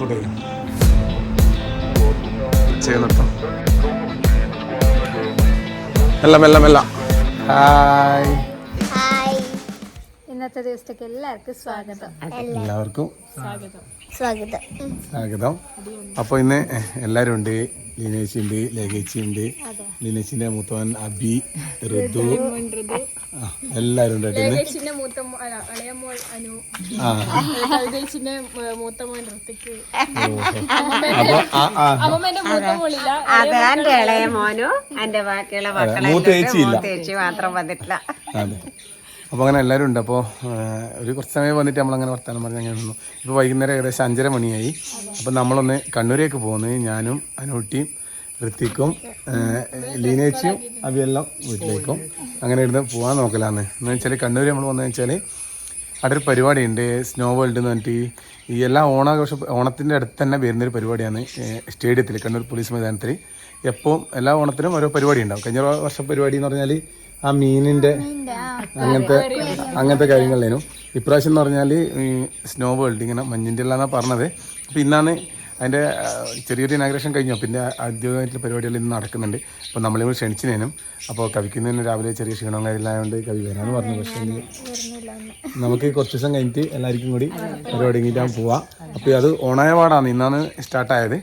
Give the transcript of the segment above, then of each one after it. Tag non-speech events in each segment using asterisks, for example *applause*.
തുടരും. ചെയ്യുന്നുട്ടോ മെല്ലെ മെല്ലെ മെല്ല. ഹായ്. ഹായ്. ഇന്നത്തെ ദിവസത്തേക്ക് എല്ലാവർക്കും സ്വാഗതം. എല്ലാവർക്കും സ്വാഗതം. സ്വാഗതം. അപ്പോൾ ഇന്ന് എല്ലാരും ഉണ്ട്. ലീനേച്ചി ഉണ്ട് ലേഖേച്ചി ഉണ്ട്. ലീനേച്ചിന്റെ മൂത്തവൻ അബി ഋതു. ആ, എല്ലാവരും ഉണ്ട് കേട്ടോ മൂത്ത ഇളയ മോൾ അനു. ആ. കവിതേച്ചിന്റെ മൂത്ത മോൻ ഋത്തിക്ക്. അപ്പോൾ ആ ആ. മൂത്ത മോളില്ല. അത് എന്റെ ഇളയ മോനും എന്റെ ബാക്കിയുള്ള മക്കളെ മൂത്ത ചേച്ചി മാത്രം വന്നിട്ടില്ല. അപ്പോൾ അങ്ങനെ എല്ലാവരും ഉണ്ട്. അപ്പോൾ ഒരു കുറച്ച് സമയം വന്നിട്ട് നമ്മളങ്ങനെ വർത്താനം പറഞ്ഞ് അങ്ങനെ നിന്നു. ഇപ്പോൾ വൈകുന്നേരം ഏകദേശം അഞ്ചര മണിയായി. അപ്പോൾ നമ്മളൊന്ന് കണ്ണൂരേക്ക് പോകുന്നത് ഞാനും അനൂട്ടിയും ഋത്തിക്കും ലീനേച്ചും അവിയെല്ലാം വീട്ടിലേക്കും. അങ്ങനെ ഇരുന്ന് പോകാൻ നോക്കലാന്ന്. എന്ന് വെച്ചാൽ കണ്ണൂർ നമ്മൾ വന്നു വെച്ചാൽ അവിടെ ഒരു പരിപാടിയുണ്ട്. സ്നോ വേൾഡ് എന്ന് പറഞ്ഞിട്ട് ഈ എല്ലാ ഓണാഘോഷ ഓണത്തിന്റെ അടുത്ത് തന്നെ വരുന്നൊരു പരിപാടിയാണ് സ്റ്റേഡിയത്തിൽ കണ്ണൂർ പോലീസ് മൈതാനത്തിൽ എപ്പോഴും എല്ലാ ഓണത്തിനും ഓരോ പരിപാടി ഉണ്ടാവും. കഴിഞ്ഞ വർഷം പരിപാടി എന്ന് പറഞ്ഞാൽ ആ മീനിന്റെ അങ്ങനത്തെ അങ്ങനത്തെ കാര്യങ്ങളിലേനും. ഇപ്രാവശ്യം എന്ന് പറഞ്ഞാൽ സ്നോ വേൾഡ് ഇങ്ങനെ മഞ്ഞിന്റെ എല്ലാന്നാണ് പറഞ്ഞത്. അപ്പോൾ ഇന്നാണ് അതിന്റെ ചെറിയൊരു ഇനാഗ്രേഷൻ കഴിഞ്ഞു. പിന്നെ ഔദ്യോഗികമായിട്ടുള്ള പരിപാടികൾ ഇന്ന് നടക്കുന്നുണ്ട്. അപ്പോൾ നമ്മളിവിടെ ക്ഷണിച്ചിനേനും. അപ്പോൾ കവിക്കുന്നതിന് തന്നെ രാവിലെ ചെറിയ ക്ഷീണവും കാര്യമില്ലായതുകൊണ്ട് കവി വരാമെന്ന് പറഞ്ഞു. പക്ഷേ നമുക്ക് കുറച്ച് ദിവസം കഴിഞ്ഞിട്ട് എല്ലാവർക്കും കൂടി പരിപാടി കഴിഞ്ഞിട്ട് പോവാം. അപ്പോൾ അത് ഓണായ പാടാണ്. ഇന്നാണ് സ്റ്റാർട്ടായത്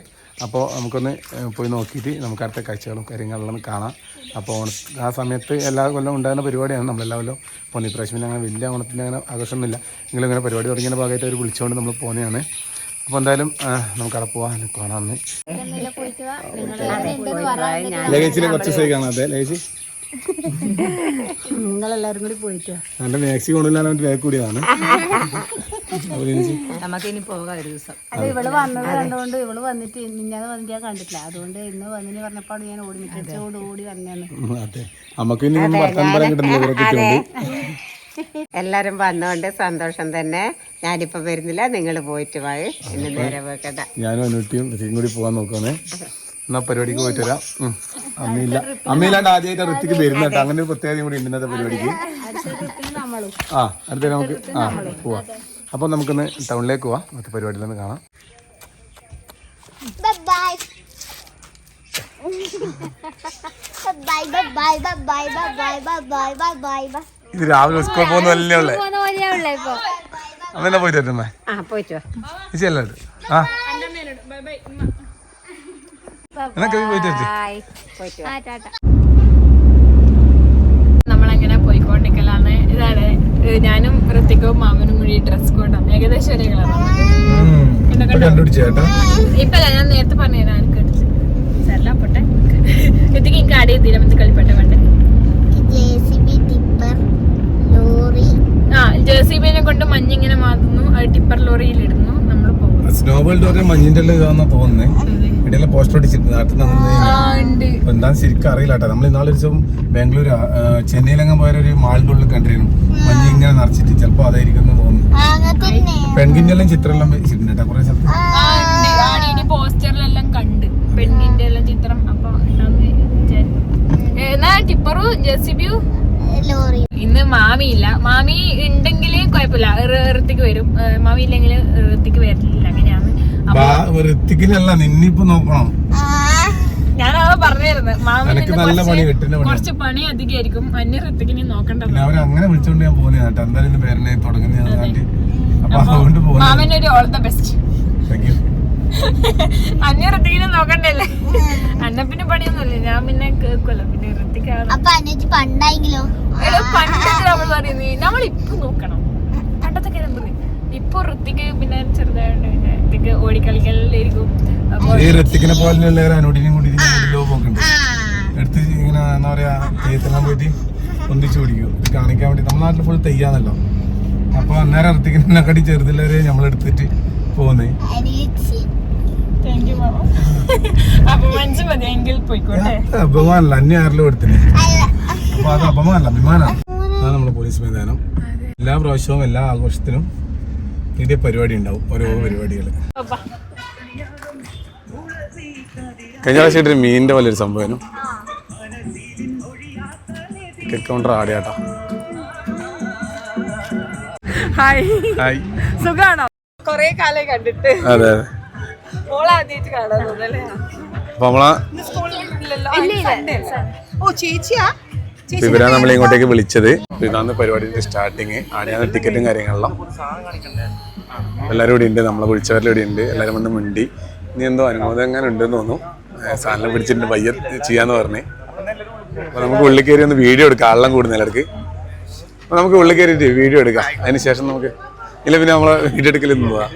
അപ്പോൾ നമുക്കൊന്ന് പോയി നോക്കിയിട്ട് നമുക്ക് അടുത്ത കാഴ്ചകളും കാര്യങ്ങളെല്ലാം കാണാം. അപ്പോൾ ഓണ ആ സമയത്ത് എല്ലാ കൊല്ലം ഉണ്ടാകുന്ന പരിപാടിയാണ്. നമ്മളെല്ലാ കൊല്ലം പോകുന്നത് ഇപ്രാവശ്യം പിന്നെ അങ്ങനെ വലിയ ഓണത്തിന്റെ അങ്ങനെ ആഘോഷമൊന്നുമില്ല. നിങ്ങളിങ്ങനെ പരിപാടി തുടങ്ങിയ ഭാഗമായിട്ട് അവർ വിളിച്ചുകൊണ്ട് നമ്മൾ പോകുന്നതാണ് അപ്പോൾ എന്തായാലും നമുക്ക് അവിടെ പോവാൻ കാണാമെന്ന് ലഗേജിനെ കുറച്ച് ദിവസമായി കാണാതെ ലഗേജ്. നിങ്ങളെല്ലാരും കൂടി പോയിട്ട് എന്റെ മാക്സി കൊണ്ടുവരാൻ വേണ്ടി ബാഗ് കൂടിയതാണ്. അപ്പോൾ ലഗേജ് നമുക്ക് ഇനി പോകാം ഒരു ദിവസം. അത് ഇവൾ വന്നത് കണ്ടുകൊണ്ട് ഇവൾ വന്നിട്ട് മിഞ്ഞാതെ വന്നിട്ട് ഞാൻ കണ്ടിട്ടില്ല. അതുകൊണ്ട് ഇന്ന് വന്നിന് പറഞ്ഞപ്പോൾ ഞാൻ ഓടി മിറ്റച്ചോട് ഓടി വന്നാണ് അതെ. നമുക്ക് ഇനി പറയാൻ കിട്ടുന്നില്ല എല്ലാരും വന്നോണ്ട് സന്തോഷം തന്നെ. ഞാനിപ്പോ വരുന്നില്ല നിങ്ങൾ പോയിട്ട് പോയി ഇന്ന് നേരെ വെക്കണ്ട. ഞാനും അനുട്ടിയും കൂടി പോകാൻ നോക്കണേ എന്നാ പരിപാടിക്ക് പോയിട്ട് വരാം. അമ്മയില്ല. അമ്മയില്ലാണ്ട് ആദ്യമായിട്ട് ഋത്തിക്ക് വരുന്ന കേട്ടോ. അങ്ങനെ ഒരു പ്രത്യേകത കൂടി ഉണ്ട് ഇന്നത്തെ പരിപാടിക്ക്. ആ അടുത്ത നമുക്ക് ആ പോവാം. അപ്പോൾ നമുക്കൊന്ന് ടൗണിലേക്ക് പോവാം. മറ്റു പരിപാടിയിലൊന്ന് കാണാം. Bye-bye. Bye-bye, bye-bye, bye-bye, bye-bye, bye-bye, bye-bye, bye. ഇത് രാവിലെ സ്കൂളിൽ പോകുന്ന വല്ലേ ഉള്ളേ. അമ്മ പോയിട്ട് വരട്ടെ ആ. ചേച്ചി അല്ലേ എന്നൊക്കെ പോയിട്ട്. നമ്മളങ്ങനെ പോയിക്കൊണ്ടിരിക്കലാണ്. ഇതാണ് ഞാനും ഋത്തിക്കും മാമനും കൂടി ഡ്രസ് കോഡാണ് ഏകദേശം ഒരേ കളറാണ് ഇപ്പല്ല ഞാൻ നേരത്തെ പറഞ്ഞു തരാം എനിക്ക് ചെല്ലാം പോട്ടെ. ഋത്തിക്ക് എനിക്ക് ആടെ തിരുവനന്തപുരത്ത് ആ ജേഴ്സിബിനെ കൊണ്ട് മഞ്ഞിങ്ങനെ മാതുന്നു. അത് ടിപ്പർ ലോറിയിൽ ഇടുന്നു നമ്മൾ പോകും സ്നോ വേൾഡ് പറഞ്ഞ മഞ്ഞിന്റെ ഇതാന്നാ തോന്നുന്നേ. ഇടയിലെ പോസ്റ്റർ ഒട്ടിച്ചിട്ട് നാട്ടിൽ ഇപ്പൊ എന്താന്ന് ശരിക്കും അറിയില്ല കേട്ടോ നമ്മൾ ഇന്നാളെ ദിവസം ബാംഗ്ലൂർ ചെന്നൈയിലെങ്ങാൻ പോയ ഒരു മാളിന്റെ ഉള്ളിൽ കണ്ടിരുന്നു. മഞ്ഞ് ഇങ്ങനെ നിറച്ചിട്ട് ചിലപ്പോ അതായിരിക്കും എന്ന് തോന്നുന്നു. പെൺകിന്റെ എല്ലാം ചിത്രം എല്ലാം വെച്ചിട്ടുണ്ട് കേട്ടോ കുറെ സ്ഥലത്ത്. പോസ്റ്ററിലെല്ലാം കണ്ട്. പെണ്ണിന്റെ എല്ലാം ചിത്രം. അപ്പൊ ടിപ്പറും ജെസിബിയും? ലോറി. ഇന്ന് മാമിയില്ല മാമി ഉണ്ടെങ്കിൽ കുഴപ്പമില്ല. ഋത്തിക്ക് വരും. മാമി ഇല്ലെങ്കിൽ ഋത്തിക്ക് വരില്ല. അങ്ങനെയാണ്. അപ്പൊ ഋത്തിക്കിനല്ല നിന്നിപ്പോ നോക്കണം. ഞാനത് പറഞ്ഞിരുന്നു. മാമി എനിക്ക് നല്ല പണി കുറച്ച് പണി കുറച്ച് പണി അധികമായിരിക്കും അന്യ ഋത്തിക്കിനെ അവരെ അങ്ങനെ വിളിച്ചോണ്ട് ഞാൻ പോകുന്ന കേട്ടോ. എന്തായാലും പേരനെ തുടങ്ങുന്ന മാമന്റെ ഒരു all the best. Thank you *laughs* ഋത്തിക്കിനെ നോക്കണ്ടല്ലേ? അന്ന പിന്നെ പണിയൊന്നുമില്ല. ഞാൻ പിന്നെ കേൾക്കുമല്ലോ പിന്നെ ഋത്തിക്കാണ് പണ്ടായെങ്കിലോ? പണ്ടൊക്കെ നമ്മൾ പറയുന്നത് നമ്മൾ ഇപ്പൊ നോക്കണം. പണ്ടത്തെ കാര്യം ഇപ്പൊ ഋത്തിക്ക് പിന്നെ ചെറുതായോണ്ട് പിന്നെ ഋത്തിക്ക് ഓടിക്കളിക്കലായിരിക്കും ഈ ഋത്തിക്കിനെ കൂടി ലോ പോക്കുണ്ട് എടുത്ത് ഇങ്ങനെ എന്താ പറയാ തെയ്യത്തെല്ലാം പോയിട്ട് ഒന്നിച്ചു പിടിക്കും ഇത് കാണിക്കാൻ വേണ്ടി നമ്മുടെ നാട്ടിൽ ഫുൾ തെയ്യാന്നല്ലോ. അപ്പൊ അന്നേരം ഋത്തിക്കിനെ കടി ചെറുതില്ലവരെ നമ്മൾ എടുത്തിട്ട് പോകുന്നേ എങ്കിൽ പോയിക്കോട്ടെ. അപമാനല്ല അന്യ ആരിലും എടുത്തിനെ അപ്പൊ അത് അപമാനല്ല അഭിമാനാണ് അതാണ് നമ്മുടെ പോലീസ് മൈതാനം എല്ലാ പ്രാവശ്യവും എല്ലാ ആഘോഷത്തിനും ഇതേ പരിപാടി ഉണ്ടാവും ഓരോ പരിപാടികൾ കഴിഞ്ഞ പ്രാവശ്യം ഒരു മീനിന്റെ പോലെ ഒരു സംഭവം കൗണ്ടർ ആടിയാട്ടാ? ഹായ് ഹായ് സുഖാണോ? കൊറേ കാലം കണ്ടിട്ട്. അതെ അതെ. അപ്പൊ നമ്മളാ ഓ ചേച്ചിയാ? നമ്മളെ ഇങ്ങോട്ടേക്ക് വിളിച്ചത്. ഇതാണ് പരിപാടിന്റെ സ്റ്റാർട്ടിങ്. ആടെയാണ് ടിക്കറ്റും കാര്യങ്ങളെല്ലാം എല്ലാവരും ഇവിടെ ഉണ്ട്. നമ്മളെ വിളിച്ചവരുടെ ഇവിടെ ഉണ്ട്. എല്ലാവരും വന്ന് മിണ്ടി. ഇനി എന്തോ അനുമോദം എങ്ങനെ ഉണ്ടെന്ന് തോന്നുന്നു. സാധനം പിടിച്ചിട്ടുണ്ട്. പയ്യ ചെയ്യാന്ന് പറഞ്ഞേ. അപ്പൊ നമുക്ക് ഉള്ളിൽ കയറി ഒന്ന് വീഡിയോ എടുക്കാം. ആളെല്ലാം കൂടുന്നില്ല ഇടയ്ക്ക് അപ്പൊ നമുക്ക് ഉള്ളിൽ കയറിയിട്ട് വീഡിയോ എടുക്കാം. അതിന് ശേഷം നമുക്ക് ഇല്ല പിന്നെ നമ്മളെ വീഡിയോ എടുക്കൽ നിന്ന് പോവാ.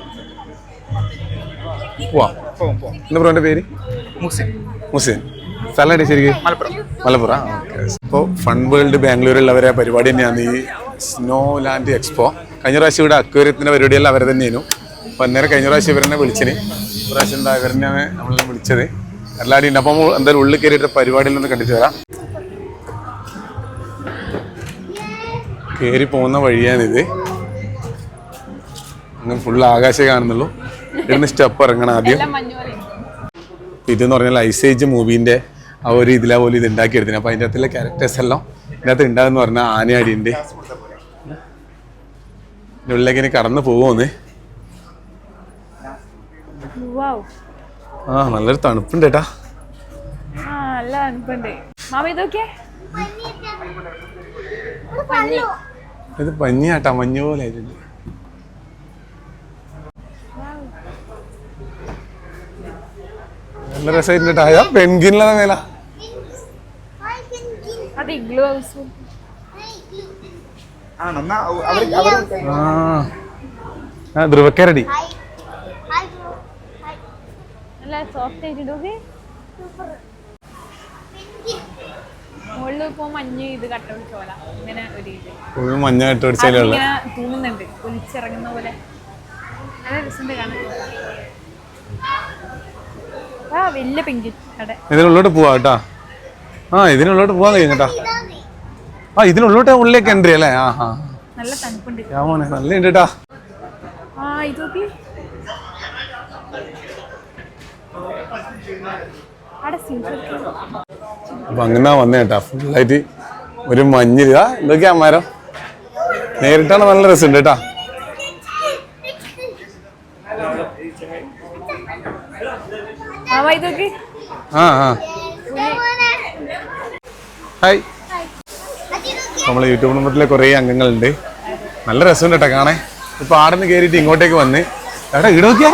പോവാം ബ്രോന്റെ പേര്? മുസ്ലിം സ്ഥലം എവിടെ ശരിക്കും? മലപ്പുറം. മലപ്പുറം. അപ്പോൾ ഫൺ വേൾഡ് ബാംഗ്ലൂരിൽ ബാംഗ്ലൂരിലുള്ളവരെ പരിപാടി തന്നെയാണ് ഈ സ്നോ ലാൻഡ് എക്സ്പോ. കഴിഞ്ഞ പ്രാവശ്യം ഇവിടെ അക്വേറിയത്തിന്റെ പരിപാടിയെല്ലാം അവരെ തന്നെയായിരുന്നു. അപ്പോൾ അന്നേരം കഴിഞ്ഞ പ്രാവശ്യം ഇവരെന്നെ വിളിച്ചിന്. പ്രാവശ്യം എന്താ ഇവരെന്നെയാണ് നമ്മളെ വിളിച്ചത്. എല്ലാവരും ഉണ്ട്. അപ്പം എന്തായാലും ഉള്ളിൽ കയറിയിട്ട് പരിപാടിയിൽ നിന്ന് കണ്ടിട്ട് വരാം. കയറി പോകുന്ന വഴിയാണിത്. അങ്ങനെ ഫുള്ള് ആകാശം കാണുന്നുള്ളൂ. ഇവിടുന്ന് സ്റ്റെപ്പ് ഇറങ്ങണം ആദ്യം. ഇതെന്ന് പറഞ്ഞാൽ ഐസേജ് മൂവീന്റെ ആ ഒരു ഇതിലെ പോലെ ഇത് ഉണ്ടാക്കിയെടുത്തിന് അപ്പോൾ അതിന്റെ അകത്തുള്ള ക്യാരക്ടേഴ്സ് എല്ലാം ഇതിനകത്ത് ഉണ്ടാകുന്ന പറഞ്ഞാൽ ആനയാടിയുണ്ട് ഇതിന്റെ ഉള്ളിലേക്ക് ഇനി കടന്നു പോകുമെന്ന് ആ നല്ലൊരു തണുപ്പുണ്ട് ഏട്ടാ. ആ നല്ല തണുപ്പുണ്ട്. മാമ ഇതൊക്കെ? ഇത് പഞ്ഞിയാട്ടാ മഞ്ഞ പോലെ ആയിട്ടുണ്ട്. നല്ല രസമായിട്ടുണ്ട് ടായ പെൻഗിനുള്ള മേല. അത് ഇഗ്ലു ഹൗസ് ആ ആ. ധ്രുവക്കരടി. മഞ്ഞ സോഫ്റ്റ് ആയിട്ടുണ്ട്. മുകളിൽ ഇപ്പൊ മഞ്ഞ് ഇത് കട്ട പിടിച്ചോല ഇങ്ങനെ ഒരു ഇത്. ഫുള്ള് മഞ്ഞായിട്ട് അടിച്ചാലുള്ള ഇങ്ങനെ തൂങ്ങുന്നുണ്ട്. ഒലിച്ചിറങ്ങുന്ന പോലെ. നല്ല രസമുണ്ട് കാണാൻ. വലിയ ഇതിനുള്ളോട്ട് പോവാ കേട്ടാ. ആ ഇതിനുള്ളോട്ട് പോവാൻ കഴിയും കേട്ടാ ആ ഇതിനുള്ളോട്ട് ഉള്ളിലേക്ക് എൻട്രി അല്ലേ? ആ ആ. നല്ല തണുപ്പുണ്ട്. ഞാൻ മോനെ നല്ല ഉണ്ട് കേട്ടാ. ആ ഇത് നോക്കി അവിടെ സീറ്റ് അപ്പൊ അങ്ങനെ വന്നേട്ടാ ഫുള്ളായിട്ട് ഒരു മഞ്ഞിരിതാ എന്തൊക്കെയാ മരം നേരിട്ടാണ് നല്ല രസമുണ്ട് കേട്ടാ മാമ ഇത് നോക്കി ആ ആ. ഹായ് നമ്മളെ യൂട്യൂബ് കുടുംബത്തിലെ കുറേ അംഗങ്ങളുണ്ട്. നല്ല രസമുണ്ട് കേട്ടോ കാണേ ഇപ്പൊ ആടുന്ന് കയറിയിട്ട് ഇങ്ങോട്ടേക്ക് വന്ന്. എടാ ഇവിടെ നോക്കിയാ.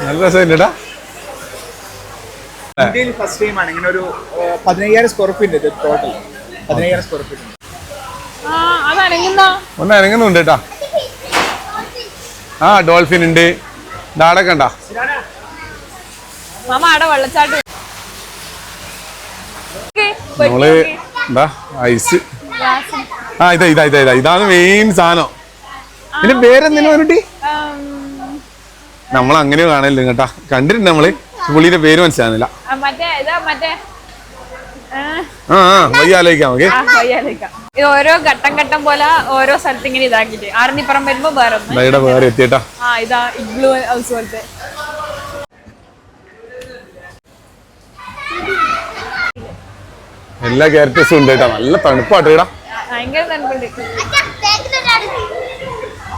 നല്ല രസമുണ്ട് കേട്ടാ ഇന്ത്യയിൽ ഫസ്റ്റ് ടൈം ആണ്. ഇങ്ങനെ ഒരു പതിനയ്യായിരം സ്ക്വയർ ഫീറ്റ് ഇത് ടോട്ടൽ പതിനയ്യായിരം സ്ക്വയർ ഫീറ്റ് ആ അത് അനങ്ങുന്ന? ഒന്ന് അനങ്ങുന്നുണ്ട് കേട്ടാ ആ ഡോൾഫിൻ ഉണ്ട്. ഡാടൊക്കെ ഉണ്ടാ മാമ അവിടെ വെള്ളച്ചാട്ടം. നമ്മൾ എന്താ ഐസ്. ആ ഇതാ ഇതാ ഇതാ ഇതാ ഇതാണ് മെയിൻ സാധനം. പിന്നെ പേരെന്തിനു പറഞ്ഞിട്ട് നമ്മൾ അങ്ങനെ കാണല്ലോ കേട്ടാ. കണ്ടിട്ടുണ്ട് നമ്മൾ. പുള്ളിന്റെ പേര് മനസ്സിലാകുന്നില്ല ആ, മറ്റേ ഇതാ മറ്റേ. ആ, ആ ആ വയ്യ ആലോചിക്കാം ഓക്കെ ഇത് ഓരോ ഘട്ടം ഘട്ടം പോലെ ഓരോ സ്ഥലത്ത് ഇങ്ങനെ ഇതാക്കിട്ട് ആറിനിപ്പുറം വരുമ്പോ വേറെ വേറെ എത്തിയേട്ടാ. ആ ഇതാ ഇഗ്ലു ഹൗസ് പോലത്തെ. എല്ലാ ക്യാരക്ടേഴ്സും ഉണ്ട് കേട്ടോ. നല്ല തണുപ്പാട്ടോ ഇടാ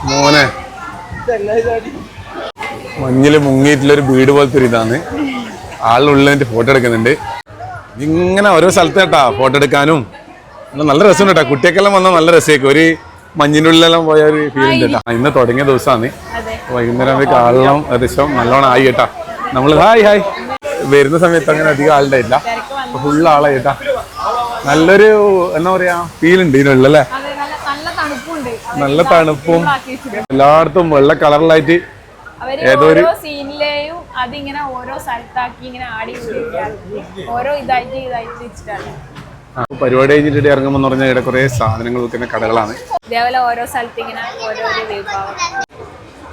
മോനെ. മഞ്ഞിൽ മുങ്ങിയിട്ടുള്ളൊരു വീട് പോലത്തെ ഒരു ഇതാണ്. ആളുള്ള ഫോട്ടോ എടുക്കുന്നുണ്ട്. ഇങ്ങനെ ഓരോ സ്ഥലത്ത് കേട്ടാ ഫോട്ടോ എടുക്കാനും. നല്ല- രസമുണ്ട് കേട്ടാ. കുട്ടിയൊക്കെല്ലാം വന്നാൽ നല്ല രസമായിരിക്കും. ഒരു മഞ്ഞിന്റെ ഉള്ളിലെല്ലാം പോയ ഒരു ഫീൽ ഉണ്ട് കേട്ടാ. ഇന്ന് തുടങ്ങിയ ദിവസമാണ്. വൈകുന്നേരം കാണണം. ആളെല്ലാം ഏകദേശം നല്ലോണം ആയി കേട്ടാ. നമ്മൾ ഹായ് ഹായ്. വരുന്ന സമയത്ത് അങ്ങനെ അധികം ആളുണ്ടായില്ല ഫുള്ള് ആളായി കേട്ടാ. നല്ലൊരു എന്താ പറയാ ഫീൽ ഉണ്ട് ഇതിനുള്ളല്ലേ നല്ല തണുപ്പും. എല്ലായിടത്തും വെള്ള കളറിലായിട്ട് ഏതോ ഒരു- സീനിലെയും അതിങ്ങനെ ഓരോ സ്ഥലത്താക്കി ഇങ്ങനെ ആടി ഓരോ ഇതായിട്ട് ഇതായിട്ട് വെച്ചിട്ടാണ്. പരിപാടി കഴിഞ്ഞിട്ട് ഇറങ്ങുമ്പോൾ എന്ന് പറഞ്ഞാൽ ഇവിടെ കുറേ സാധനങ്ങൾ വിൽക്കുന്ന കടകളാണ്. ഇതേപോലെ ഓരോ സ്ഥലത്ത് ഇങ്ങനെ ഓരോരോ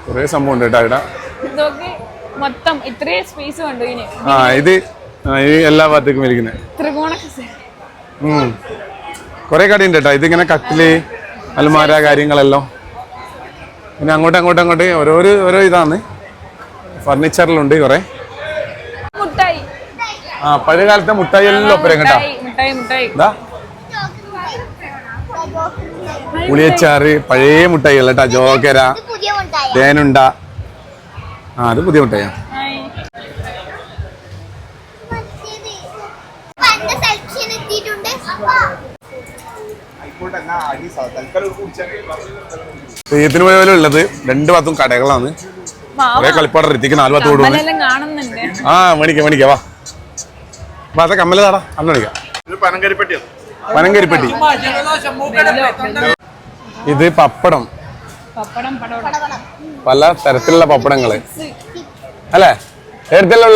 കുറേ സംഭവം ഉണ്ട് കേട്ടോ ഇവിടെ. മൊത്തം ഇത്രയും സ്പേസ് കണ്ടു ഇനി. ആ ഇത് ഈ എല്ലാ ഭാഗത്തേക്കും ഇരിക്കുന്നത് ത്രികോണ കുറേ കടയുണ്ട് കേട്ടോ ഇതിങ്ങനെ കട്ടിൽ അൽമാര കാര്യങ്ങളെല്ലാം. പിന്നെ അങ്ങോട്ടും അങ്ങോട്ടും അങ്ങോട്ട് ഓരോ ഓരോ ഇതാണ്. ഫർണിച്ചറിലുണ്ട് കുറേ. മുട്ടായി. ആ പഴയ കാലത്തെ മുട്ടായി എല്ലാം ഒപ്പരം കേട്ടോ മുട്ടായി മുട്ടായി മുട്ടായി. എന്താ പുളിയച്ചാറ് പഴയ മുട്ടായി കേട്ടാ ജോക്കര തേനുണ്ട. ആ അത് പുതിയ എന്റെ സെക്ഷൻ എത്തിയിട്ടുണ്ട് ആയിക്കോട്ടെ എന്നാ അടി സ- തൽക്കാലം ഒരു കുടിച്ചാൽ തെയ്യത്തിന് പോയ പോലെ ഉള്ളത്. രണ്ട് ഭാഗത്തും കടകളാണ്. കുറെ കളിപ്പാടം എത്തിക്ക് നാല് ഭാഗത്ത് ഓടുവാണ്. ആ മേടിക്കാം മേടിക്കാം. വാ. അപ്പൊ അതെ കമ്മൽ താടാ. അന്ന് മേടിക്കാം. ഇത് പനങ്കരിപ്പട്ടിയാണ് പനങ്കരിപ്പെട്ടി. ഇത് പപ്പടം. പല തരത്തിലുള്ള പപ്പടങ്ങൾ. അല്ലേ? ഏടത്തെല്ലാം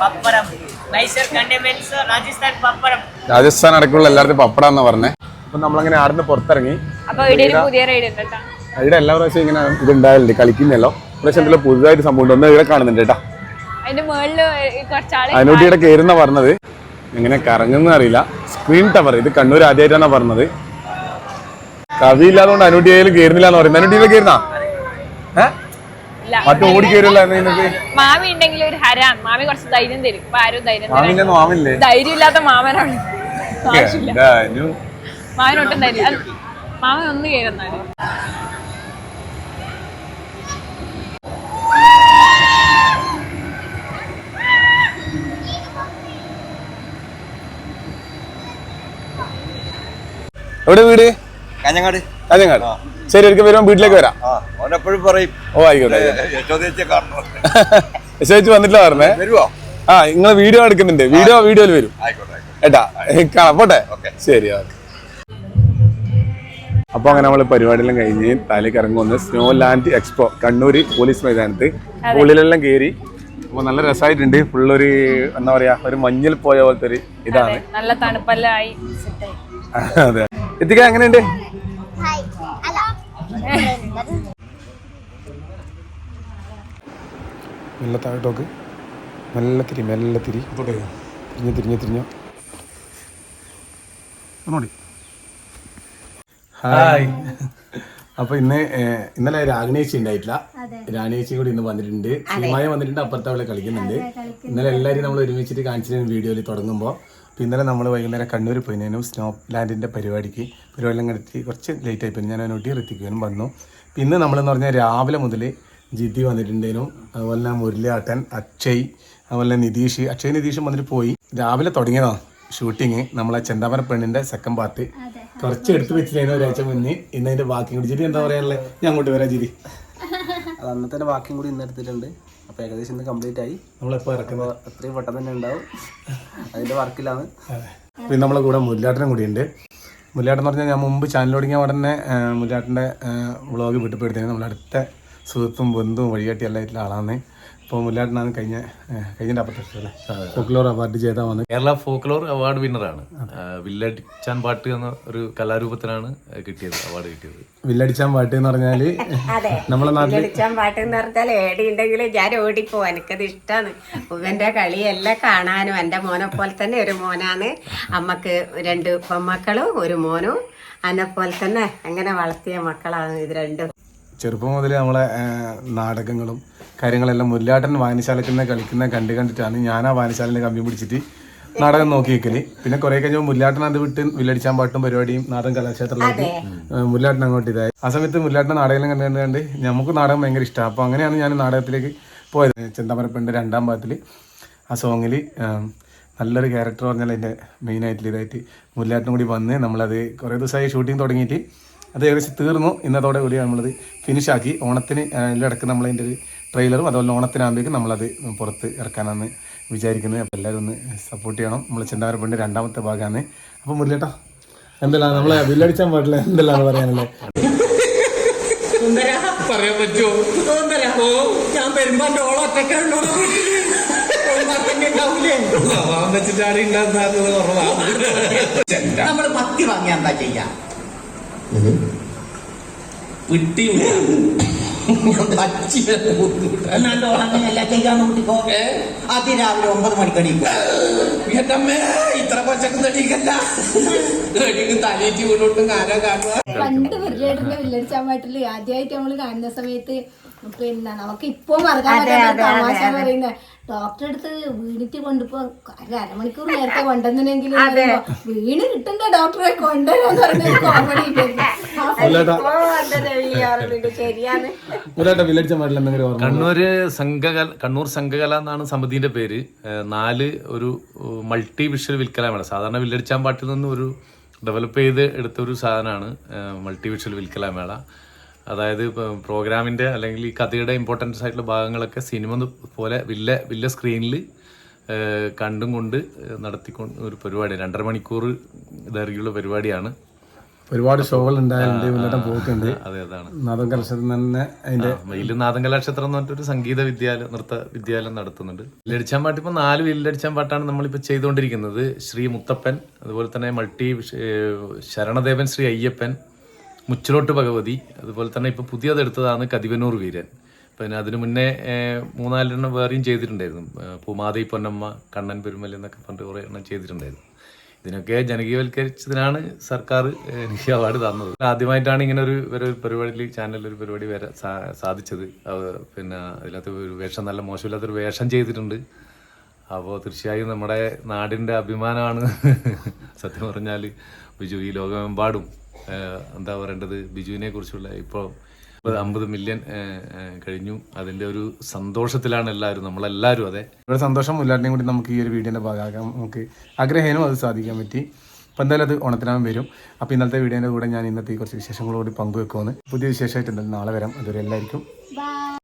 പപ്പടം. മൈസൂർ കണ്ടിമെന്റ്സ് രാജസ്ഥാൻ പപ്പടം. രാജസ്ഥാൻ അടക്കമുള്ള എല്ലാവരുടെയും പപ്പടം എന്ന് പറഞ്ഞേ. അപ്പൊ നമ്മളങ്ങനെ ആടുന്ന് പുറത്തിറങ്ങി. ഇവിടെ എല്ലാ പ്രാവശ്യം ഇങ്ങനെ ഇത് ഉണ്ടാകലുണ്ട് കളിക്കുന്നല്ലോ പ്രാവശ്യം എന്തെങ്കിലും പുതുതായിട്ട് സംഭവം ഒന്ന് ഇവിടെ കാണുന്നുണ്ട് കേട്ടാ. മുകളിൽ കയറുന്ന പറഞ്ഞത് എങ്ങനെ കറങ്ങുന്ന അറിയില്ല. സ്ക്രീൻ ടവർ ഇത് കണ്ണൂർ ആദ്യമായിട്ടാണ് പറഞ്ഞത്. കവി ഇല്ലാതുകൊണ്ട് അനുട്ടിയായാലും കയറുന്നില്ല എന്ന് പറയുന്നത് അനുട്ടിയിലെ കയറുന്ന മറ്റു ഓടി കയറില്ല മാമി ഉണ്ടെങ്കിൽ ഒരു ഹരാൻ. മാമി കുറച്ച് ധൈര്യം തരും. ആരും ധൈര്യം ധൈര്യം ഇല്ലാത്ത മാമനാണ്. ആവശ്യമില്ല തരില്ല ഒന്ന് കയറുന്നാൽ എവിടെ വീട്? കാഞ്ഞങ്ങാട്. കാഞ്ഞങ്ങാട്. ശരി ഒരിക്കൽ വരുമ്പോൾ വീട്ടിലേക്ക് വരാം. ആ എപ്പോഴും പറയും. ഓ ആയിക്കോട്ടെ ചേച്ചി *laughs* വന്നിട്ടില്ല പറഞ്ഞേ? വരുവോ? ആ നിങ്ങൾ വീഡിയോ എടുക്കുന്നുണ്ട്. വീഡിയോ വീഡിയോയിൽ വരും. ഏട്ടാ കാണാം. പോട്ടെ. ഓക്കേ. ശരി ഓക്കെ. അപ്പൊ അങ്ങനെ നമ്മൾ പരിപാടിയെല്ലാം കഴിഞ്ഞ് താലേക്ക് ഇറങ്ങുന്ന snow land expo Kannur police മൈതാനത്ത്. ഉള്ളിലെല്ലാം കയറി അപ്പൊ നല്ല രസമായിട്ടുണ്ട് ഫുള്ളൊരു എന്താ പറയാ ഒരു മഞ്ഞിൽ പോയ പോലത്തെ ഒരു ഇതാണ് നല്ല തണുപ്പെല്ലാം ആയി. *laughs* അതെ. എത്തിക്കാൻ എങ്ങനെയുണ്ട്? നല്ല താഴോട്ടോക്ക് നല്ല തിരി മെല്ലെ തിരി. തിരിഞ്ഞ് തിരിഞ്ഞ് തിരിഞ്ഞോ. ഒന്നുകൂടി ഹായ്. അപ്പൊ ഇന്ന് ഇന്നലെ രാഗിണേച്ചി ഉണ്ടായിട്ടില്ല. രാഗിണേച്ചിയും കൂടി ഇന്ന് വന്നിട്ടുണ്ട്. സിനിമയെ വന്നിട്ടുണ്ട്. അപ്പുറത്തെ അവളെ കളിക്കുന്നുണ്ട്. ഇന്നലെ എല്ലാവരും നമ്മൾ ഒരുമിച്ചിട്ട് കാണിച്ചിരുന്ന വീഡിയോയിൽ തുടങ്ങുമ്പോൾ അപ്പോൾ ഇന്നലെ നമ്മൾ വൈകുന്നേരം കണ്ണൂർ പോയിനും സ്നോ ലാൻഡിന്റെ പരിപാടിക്ക് പരിപാടിയെല്ലാം കിടത്തി കുറച്ച് ലേറ്റ് ആയി പോയി. ഞാൻ അതിനോട്ടി ഋത്തിക്കുവാനും വന്നു. പിന്നെ നമ്മളെന്ന് പറഞ്ഞാൽ രാവിലെ മുതൽ ജിതി വന്നിട്ടുണ്ടേനും അതുപോലെ തന്നെ മുരളിയാട്ടൻ അക്ഷയ് അതുപോലെ നിതീഷ്. അക്ഷയ് നിതീഷും വന്നിട്ട് പോയി. രാവിലെ തുടങ്ങിയതാണ് ഷൂട്ടിങ് നമ്മളെ ചെന്താമര പെണ്ണിന്റെ സെക്കൻഡ് പാർട്ട് കുറച്ച് എടുത്തു വെച്ചിരുന്നു ഒരാഴ്ച മുന്നേ. ഇന്ന് അതിന്റെ ബാക്കി കൂടി. ജിരി എന്താ പറയാനുള്ളത് ഞാൻ അങ്ങോട്ട് വരാം ജിരി അത് അന്നത്തെ ബാക്കിയും കൂടി ഇന്ന് എടുത്തിട്ടുണ്ട്. അപ്പോൾ ഏകദേശം ഇന്ന് കംപ്ലീറ്റ് ആയി. നമ്മളെപ്പോ ഇറക്കുന്നത്? അത്രയും പെട്ടെന്ന് തന്നെ ഉണ്ടാവും. അതിന്റെ വർക്കിലാണ്. പിന്നെ നമ്മളെ കൂടെ മുല്ലാട്ടനും കൂടിയുണ്ട് മുല്ലാട്ടൻ എന്ന് പറഞ്ഞാൽ ഞാൻ മുമ്പ് ചാനൽ തുടങ്ങിയ ഉടനെ മുല്ലാട്ടന്റെ വ്ളോഗ് വിട്ടുപ്പെടുത്തേന് നമ്മളെ അടുത്ത സുഹൃത്തും ബന്ധുവും വഴികാട്ടി എല്ലാ ആയിട്ടുള്ള ആളാണ് ഇപ്പോൾ മുല്ലാട്ടനാണ് കഴിഞ്ഞ കഴിഞ്ഞ അപ്പത്തല്ലേ ഫോക്ലോർ അവാർഡ് ജേതാവാണ് കേരള ഫോക്ലോർ അവാർഡ് വിന്നറാണ് വില്ലടിച്ചാൻ പാട്ട് എന്ന ഒരു കലാരൂപത്തിനാണ് കിട്ടിയത് അവാർഡ് കിട്ടിയത്. വില്ലടിച്ചാൻ പാട്ട് എന്ന് പറഞ്ഞാൽ *laughs* നമ്മളെ നാട്ടിൽ വില്ലടിച്ചാൻ പാട്ട് എന്ന് പറഞ്ഞാൽ ഏടി ഉണ്ടെങ്കിൽ ഞാൻ ഓടിപ്പോ എനിക്കത് ഇഷ്ടമാണ് ഇവന്റെ കളിയെല്ലാം കാണാനും എന്റെ മോനെ പോലെ തന്നെ ഒരു മോനാണ്. അമ്മയ്ക്ക് രണ്ട് പെമ്മക്കളും ഒരു മോനും. എന്നെ പോലെ തന്നെ അങ്ങനെ വളർത്തിയ മക്കളാണ് ഇത് രണ്ടും. ചെറുപ്പം മുതൽ നമ്മളെ നാടകങ്ങളും കാര്യങ്ങളെല്ലാം മുല്ലാട്ടൻ വായനശാലയ്ക്ക് നിന്ന് കളിക്കുന്ന കണ്ട് കണ്ടിട്ടാണ് ഞാൻ ആ വായനശാലിന്റെ കമ്പി പിടിച്ചിട്ട് നാടകം നോക്കി വെക്കൽ പിന്നെ കുറെ കഴിഞ്ഞപ്പോൾ മുല്ലാട്ടൻ അത് വിട്ട് വില്ലടിച്ചാൻ പാട്ടും പരിപാടിയും നാടൻ കലാക്ഷേത്രത്തിലേക്ക് മുല്ലാട്ടൻ അങ്ങോട്ട് ഇതായി. ആ സമയത്ത് മുല്ലാട്ടൻ നാടകം കണ്ട് കണ്ട് കണ്ട് നമുക്ക് നാടകം ഭയങ്കര ഇഷ്ടമാണ് അപ്പോൾ അങ്ങനെയാണ് ഞാൻ നാടകത്തിലേക്ക് പോയത്. ചെന്താമരപ്പന്റെ രണ്ടാം ഭാഗത്തിൽ ആ സോങ്ങിൽ നല്ലൊരു ക്യാരക്ടർ പറഞ്ഞാൽ അതിന്റെ മെയിനായിട്ടുള്ള ഇതായിട്ട് മുല്ലാട്ടനും കൂടി വന്ന് നമ്മളത് കുറേ ദിവസമായി ഷൂട്ടിംഗ് തുടങ്ങിയിട്ട് അത് ഏകദേശം തീർന്നു. ഇന്നതോടെ കൂടി നമ്മളത് ഫിനിഷാക്കി ഓണത്തിന് ഇടയ്ക്ക് നമ്മൾ അതിന്റെ ഒരു ട്രെയിലറും അതുപോലെ ഓണത്തിനാകുമ്പോഴേക്കും നമ്മളത് പുറത്ത് ഇറക്കാനാണ് വിചാരിക്കുന്നത്. അപ്പോൾ എല്ലാവരും ഒന്ന് സപ്പോർട്ട് ചെയ്യണം. നമ്മൾ ചെന്താമരപ്പന്റെ രണ്ടാമത്തെ ഭാഗമാണ്. അപ്പം മുരളിയേട്ടാ എന്തെല്ലാം? നമ്മളെ വില്ലടിച്ചാൻ പാടില്ല എന്തെല്ലാം പറയാനല്ലേ? പറയാൻ പറ്റുമോ? ഞാൻ വെച്ചിട്ടാണ് ഉണ്ടാകുന്നത് നമ്മൾ പത്തി വാങ്ങിയാ എന്താ ചെയ്യാ? അതിരാവിലെ ഒമ്പത് മണിക്കടി എന്റെ അമ്മേ ഇത്ര കാണുക. പണ്ട് വിരലേടിന്റെ വില്ലടിച്ചാൻ പാട്ടിൽ ആദ്യമായിട്ട് നമ്മൾ കാണുന്ന സമയത്ത് പിന്നെ നമുക്ക് ഇപ്പൊ മറക്കാൻ പറ്റാത്ത തമാശ പറയുന്നത്. ഡോക്ടറെ അടുത്ത് വീണിട്ട് കൊണ്ടിപ്പോ ഒരു അരമണിക്കൂർ നേരത്തെ കൊണ്ടുവന്നെങ്കിൽ വീണ് കിട്ടണ്ട ഡോക്ടറെ കൊണ്ടുവരാന്ന് പറഞ്ഞ കോമഡി കണ്ണൂര് സംഘകല കണ്ണൂർ സംഘകല എന്നാണ് സമിതിന്റെ പേര്. നാല് ഒരു മൾട്ടി വിഷ്വൽ വിൽക്കലാമാണ് സാധാരണ വില്ലടിച്ചാൻ പാട്ടിൽ നിന്ന് ഒരു ഡെവലപ്പ് ചെയ്ത് എടുത്ത ഒരു സാധനമാണ് മൾട്ടി വിഷ്വൽ വിൽക്കലാമേള. അതായത് പ്രോഗ്രാമിന്റെ പ്രോഗ്രാമിന്റെ അല്ലെങ്കിൽ ഈ കഥയുടെ ഇമ്പോർട്ടൻസ് ആയിട്ടുള്ള ഭാഗങ്ങളൊക്കെ സിനിമ പോലെ വില്ല വില്ല സ്ക്രീനിൽ കണ്ടും കൊണ്ട് നടത്തിക്കൊണ്ട് ഒരു പരിപാടി. രണ്ടര മണിക്കൂർ ദൈർഘ്യമുള്ള പരിപാടിയാണ്. ഒരുപാട് ഷോകൾ ഉണ്ടായിട്ടുണ്ട് അതെ അതാണ്. നാദം കലശത്തിൽ തന്നെ അതിന്റെ നാദം കലാക്ഷേത്രം എന്ന് പറഞ്ഞിട്ടൊരു സംഗീത വിദ്യാലയം നൃത്ത വിദ്യാലയം നടത്തുന്നുണ്ട്. വില്ലടിച്ചാൻ പാട്ട് ഇപ്പൊ നാല് വില്ലടിച്ചാൻ പാട്ടാണ് നമ്മളിപ്പോ ചെയ്തുകൊണ്ടിരിക്കുന്നത്. ശ്രീ മുത്തപ്പൻ അതുപോലെ തന്നെ മൾട്ടി ശരണദേവൻ ശ്രീ അയ്യപ്പൻ മുച്ചിലോട്ട് ഭഗവതി. അതുപോലെ തന്നെ ഇപ്പോൾ പുതിയതെടുത്തതാണ് കതിവനൂർ വീരൻ. പിന്നെ അതിനു മുന്നേ മൂന്നാലെണ്ണം വേറെയും ചെയ്തിട്ടുണ്ടായിരുന്നു. പൂമാതൈ പൊന്നമ്മ കണ്ണൻ പെരുമൽ എന്നൊക്കെ പറഞ്ഞിട്ട് കുറേ എണ്ണം ചെയ്തിട്ടുണ്ടായിരുന്നു. ഇതിനൊക്കെ ജനകീയവൽക്കരിച്ചതിനാണ് സർക്കാർ എനിക്ക് അവാർഡ് തന്നത്. ആദ്യമായിട്ടാണ് ഇങ്ങനെ ഒരു ഒരു പരിപാടിയിൽ ചാനലിൽ ഒരു പരിപാടി വരെ സാധിച്ചത്. പിന്നെ അതിനകത്ത് ഒരു വേഷം നല്ല മോശമില്ലാത്തൊരു വേഷം ചെയ്തിട്ടുണ്ട്. അപ്പോൾ തീർച്ചയായും നമ്മുടെ നാടിന്റെ അഭിമാനമാണ്. സത്യം പറഞ്ഞാൽ ബിജു ഈ ലോകമെമ്പാടും എന്താ പറയേണ്ടത്? ബിജുവിനെ കുറിച്ചുള്ള ഇപ്പോൾ അമ്പത് മില്യൺ കഴിഞ്ഞു. അതിന്റെ ഒരു സന്തോഷത്തിലാണ് എല്ലാവരും നമ്മളെല്ലാവരും അതെ. ഇവിടെ സന്തോഷം എല്ലാവരുടെയും കൂടി നമുക്ക് ഈ ഒരു വീഡിയോന്റെ ഭാഗമാക്കാം നമുക്ക് ആഗ്രഹേനും അത് സാധിക്കാൻ പറ്റി. അപ്പോൾ എന്തായാലും അത് ഓണത്തിനാകും വരും. അപ്പോൾ ഇന്നത്തെ വീഡിയോന്റെ കൂടെ ഞാൻ ഇന്നത്തെ കുറച്ച് വിശേഷങ്ങളോട് പങ്കുവെക്കുമെന്ന് പുതിയ വിശേഷമായിട്ട് എന്തായാലും നാളെ വരാം. അതുവരെ എല്ലാവർക്കും